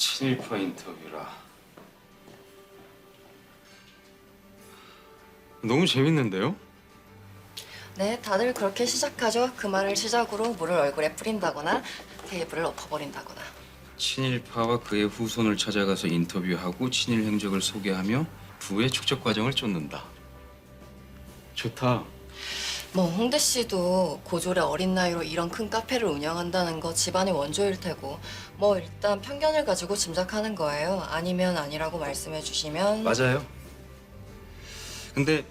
친일파 인터뷰라. 너무 재밌는데요? 네, 다들 그렇게 시작하죠. 그 말을 시작으로 물을 얼굴에 뿌린다거나 테이블을 엎어버린다거나. 친일파와 그의 후손을 찾아가서 인터뷰하고 친일 행적을 소개하며 부의 축적 과정을 쫓는다. 좋다. 뭐 홍대 씨도 고졸의 어린 나이로 이런 큰 카페를 운영한다는 거 집안의 원조일 테고 뭐 일단 편견을 가지고 짐작하는 거예요. 아니면 아니라고 말씀해 주시면 맞아요. 근데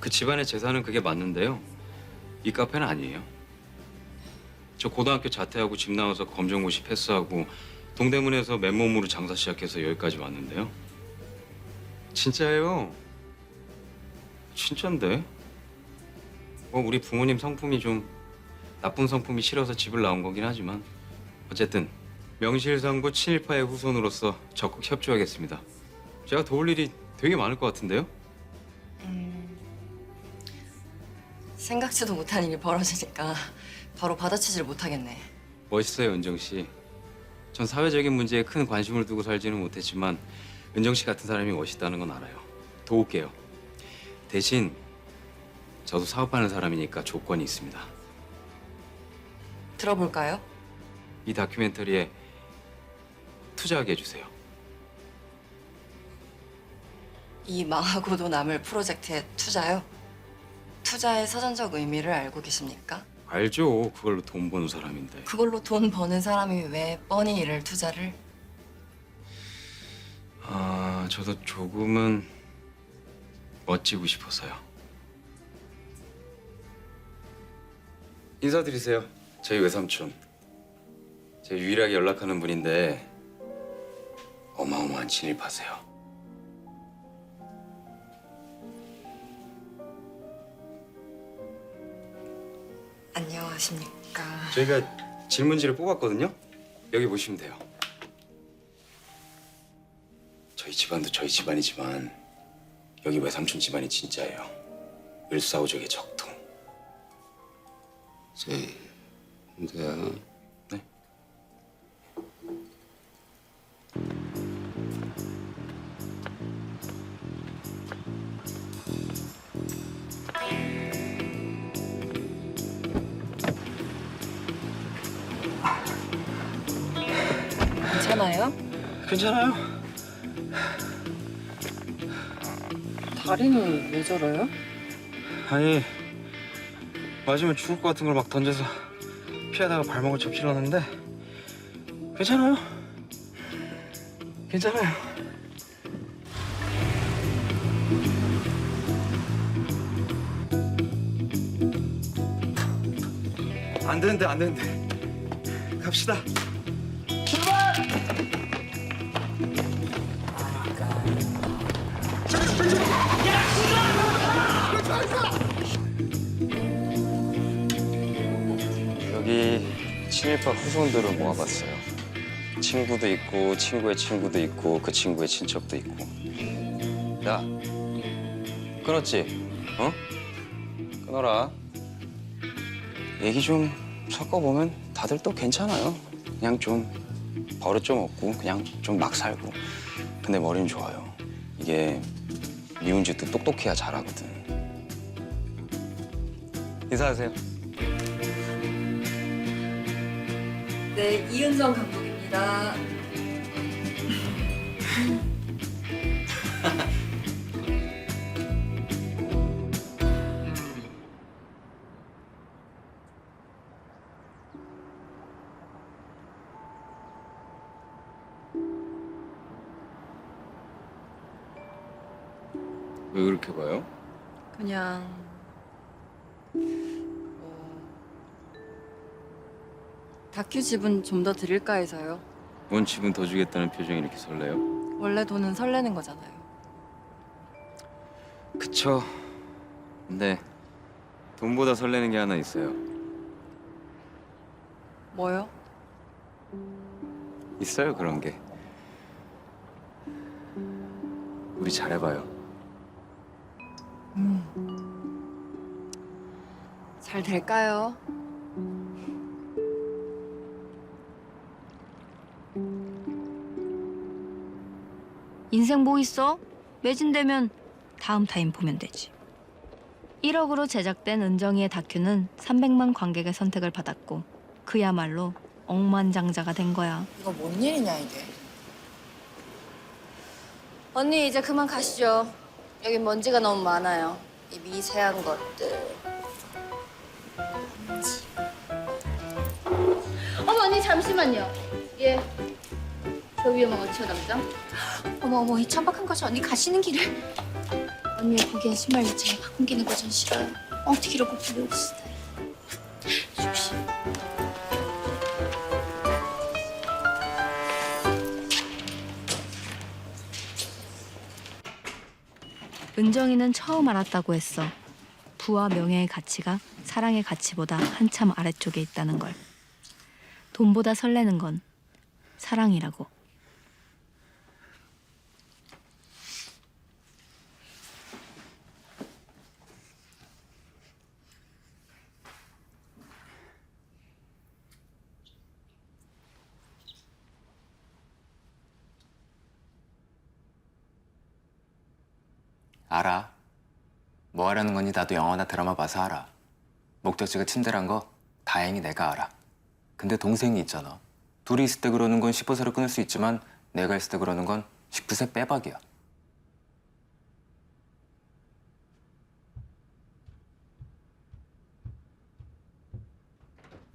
그 집안의 재산은 그게 맞는데요. 이 카페는 아니에요. 저 고등학교 자퇴하고 집 나와서 검정고시 패스하고 동대문에서 맨몸으로 장사 시작해서 여기까지 왔는데요. 진짜예요. 진짠데. 뭐 우리 부모님 성품이 좀 나쁜 성품이 싫어서 집을 나온 거긴 하지만 어쨌든 명실상부 친일파의 후손으로서 적극 협조하겠습니다. 제가 도울 일이 되게 많을 것 같은데요? 생각지도 못한 일이 벌어지니까 바로 받아치지를 못하겠네. 멋있어요, 은정 씨. 전 사회적인 문제에 큰 관심을 두고 살지는 못했지만 은정 씨 같은 사람이 멋있다는 건 알아요. 도울게요. 대신 저도 사업하는 사람이니까 조건이 있습니다. 들어볼까요? 이 다큐멘터리에 투자하게 해주세요. 이 망하고도 남을 프로젝트에 투자요? 투자의 사전적 의미를 알고 계십니까? 알죠. 그걸로 돈 버는 사람인데. 그걸로 돈 버는 사람이 왜 뻔히 이를 투자를? 아, 저도 조금은 멋지고 싶어서요. 인사드리세요. 저희 외삼촌. 제 유일하게 연락하는 분인데 어마어마한 친일파세요. 안녕하십니까. 저희가 질문지를 뽑았거든요. 여기 보시면 돼요. 저희 집안도 저희 집안이지만 여기 외삼촌 집안이 진짜예요. 을사오적의 적통. 제 근데요. 네. 괜찮아요? 괜찮아요. 다리는 왜 저래요? 아니 맞으면 죽을 것 같은 걸 막 던져서 피하다가 발목을 접질렀는데 괜찮아요. 괜찮아요. 안 되는데 안 되는데 갑시다. 여기 친일파 후손들을 모아봤어요. 친구도 있고 친구의 친구도 있고 그 친구의 친척도 있고. 야, 끊었지? 어? 끊어라. 얘기 좀 섞어보면 다들 또 괜찮아요. 그냥 좀 버릇 좀 없고 그냥 좀 막 살고. 근데 머리는 좋아요. 이게 미운 짓도 똑똑해야 잘하거든. 인사하세요. 네, 이은정 감독입니다. 왜 그렇게 봐요? 그냥 다큐 집은 좀더 드릴까 해서요. 뭔 집은 더 주겠다는 표정이 이렇게 설레요? 원래 돈은 설레는 거잖아요. 그쵸. 근데 돈보다 설레는 게 하나 있어요. 뭐요? 있어요 그런 게. 우리 잘해봐요. 잘 될까요? 인생 뭐 있어? 매진되면 다음 타임 보면 되지. 1억으로 제작된 은정이의 다큐는 300만 관객의 선택을 받았고 그야말로 억만장자가 된 거야. 이거 뭔 일이냐 이게? 언니 이제 그만 가시죠. 여기 먼지가 너무 많아요. 이 미세한 것들. 어머 언니 잠시만요. 예. 저 위에 뭐 어치어 담장? 어머 어머 이 천박한 거지 언니 가시는 길에 언니 보기엔 신발 자체가 막 옮기는 거전 싫어요 엉튀기로 꼭 부려올 스타일 슉슉 은정이는 처음 알았다고 했어. 부와 명예의 가치가 사랑의 가치보다 한참 아래쪽에 있다는 걸. 돈보다 설레는 건 사랑이라고. 알아. 뭐 하려는 건지 나도 영화나 드라마 봐서 알아. 목적지가 침대란 거 다행히 내가 알아. 근데 동생이 있잖아. 둘이 있을 때 그러는 건 15세로 끊을 수 있지만 내가 있을 때 그러는 건 19세 빼박이야.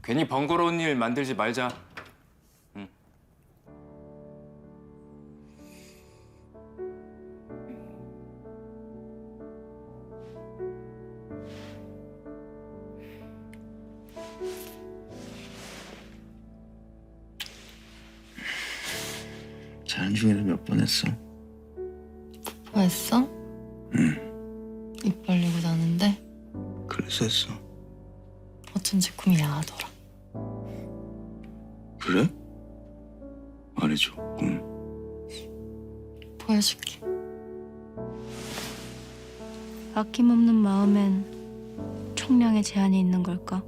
괜히 번거로운 일 만들지 말자. 중에도 몇번 했어. 뽀뽀했어? 응. 입 벌리고 자는데 그래서 했어. 어쩐지 꿈이 야하더라. 그래? 말해줘. 응. 보여줄게. 아낌없는 마음엔 총량의 제한이 있는 걸까?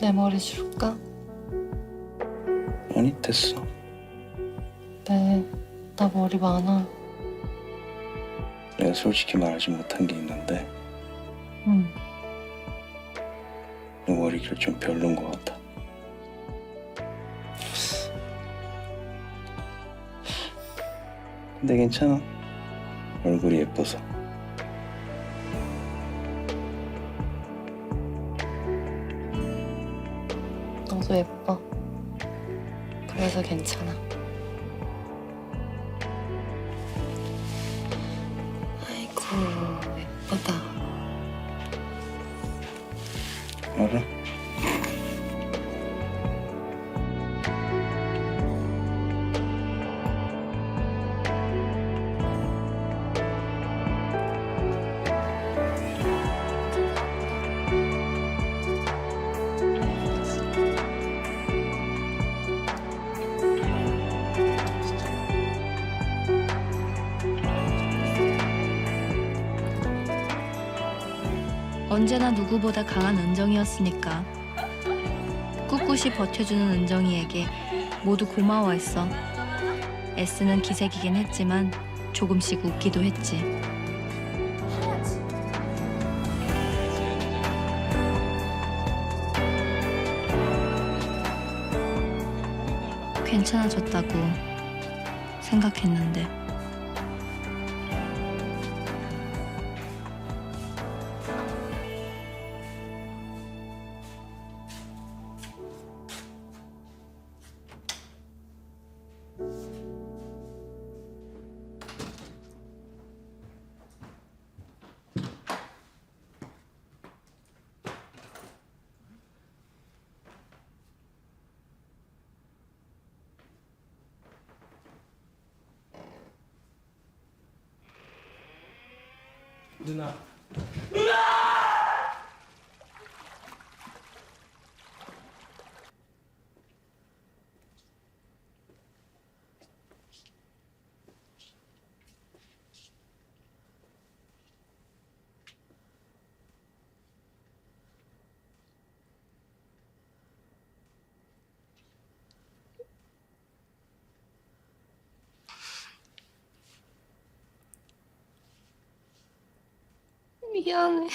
내 머리 줄까? 아니 됐어. 네. 나 머리 많아. 내가 솔직히 말하지 못한 게 있는데 응. 너 머리 결 좀 별론 것 같아. 근데 괜찮아. 얼굴이 예뻐서. 예뻐. 그래서 괜찮아. 아이고, 예쁘다. 알아? 언제나 누구보다 강한 은정이었으니까. 꿋꿋이 버텨주는 은정이에게 모두 고마워했어. 애쓰는 기색이긴 했지만 조금씩 웃기도 했지. 괜찮아졌다고 생각했는데. 누나. 미